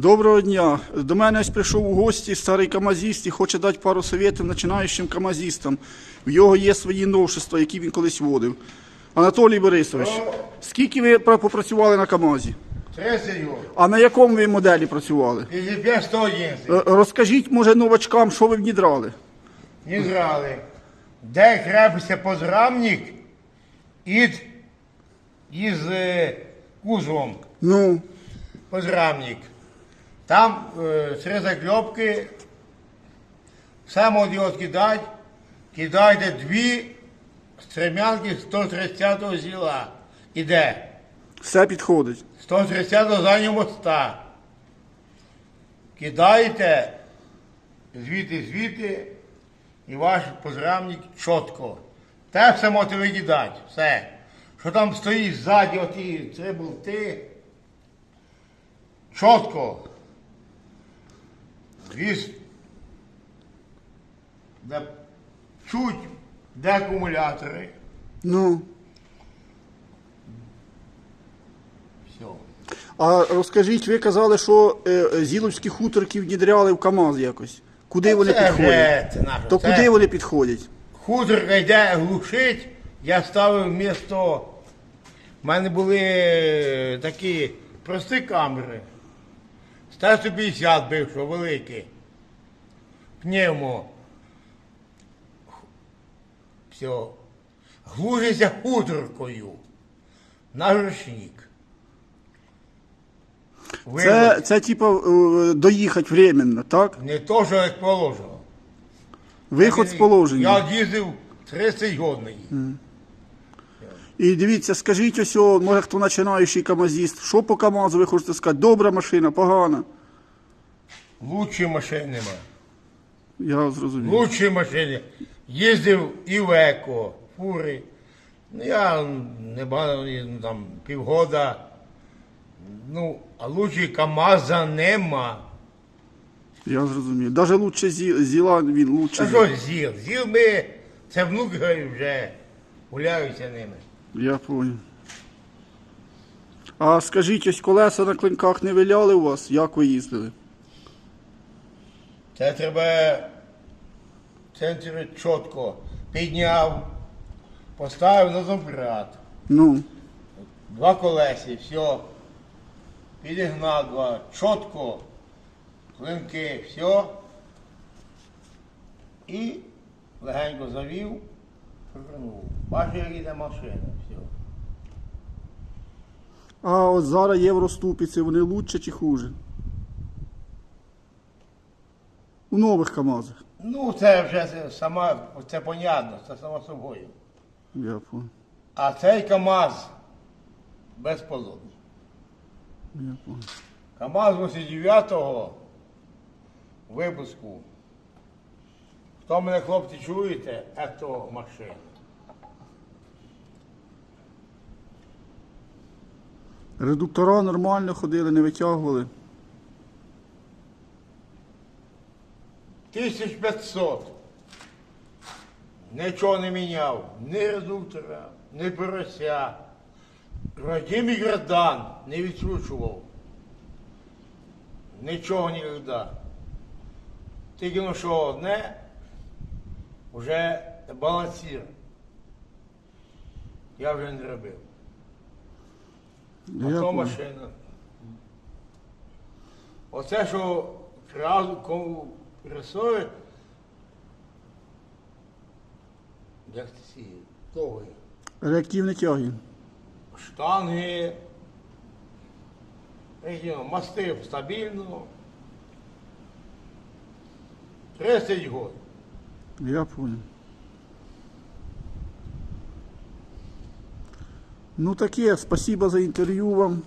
Доброго дня. До мене ось прийшов у гості старий камазіст і хоче дати пару советів починаючим камазістам. В його є свої новшества, які він колись водив. Анатолій Борисович, скільки ви попрацювали на Камазі? 30 років. А на якому ви моделі працювали? І тепер 111. Е, Розкажіть, може, новачкам, що ви внідрали? Не. Де крепиться позрамник із, із е, кузовом. Ну, Позрамник. Там е, три закльопки. От його кидать. Кидайте дві стремянки 130-го зіла. Іде. все підходить. 130-го заднього моста. Кидаєте звідти, звідти, і ваш позрамник чітко. Так все можете викидати, все. Що там стоїть ззаді, оті три болти. Чітко. Віз. Де чуть, де акумулятори. Ну. Все. А розкажіть, ви казали, що е, зіловські хуторки внідряли в КАМАЗ якось. Куди вони Це підходять? вже, це наше. То Це- куди вони підходять? Хуторка йде глушить, я ставив місто. У мене були такі прості камери. 150 бившо, великі. Пневмо. Все. Глушиться хуторкою. На ручник. Це, це типу, е, доїхати временно, так? Не то, що як положено. Виход з положення. Я їздив 30 годний. І дивіться, скажіть ось, о, може хто починаючий камазіст, що по КАМАЗу ви хочете сказати? Добра машина, погана. Лучші машин нема. Я зрозумів. Лучші машини. Їздив і в еко, фури. Ну, я не багато, ну, там, півгода. Ну, а лучші КАМАЗа нема. Я зрозумів. Даже лучше зі, зіла він лучше. А що зіл? Зіл ми, це внуки вже гуляються ними. Я понял. А скажіть, ось колеса на клинках не виляли у вас? Як ви їздили? Це треба центр чітко підняв, поставив на забрат. Ну, Два колесі, все. Підігнав два. Чітко. Клинки, все. І легенько завів, повернув. Бачу, як іде машина, все. а от зараз євроступиці, вони лучше чи хуже? У нових КАМАЗах. Ну, це вже сама, це понятно, це само собою. Я понял. А цей КАМАЗ безполотний. Я понял. КАМАЗ 89-го випуску. Хто мене, хлопці, чуєте, це машина. Редуктора нормально ходили, не витягували. 1500. Нічого не міняв. Ні редуктора, ні порося. Радім і градан не відсучував. Нічого ніколи. Тільки ну що одне, вже балансір. Я вже не робив. А то машина. Оце, що зразу кому рисує, як ці того, Реактивні тяги. штанги, мастив стабільно. 30 років. Я понял. Ну таке, спасибо за інтерв'ю вам.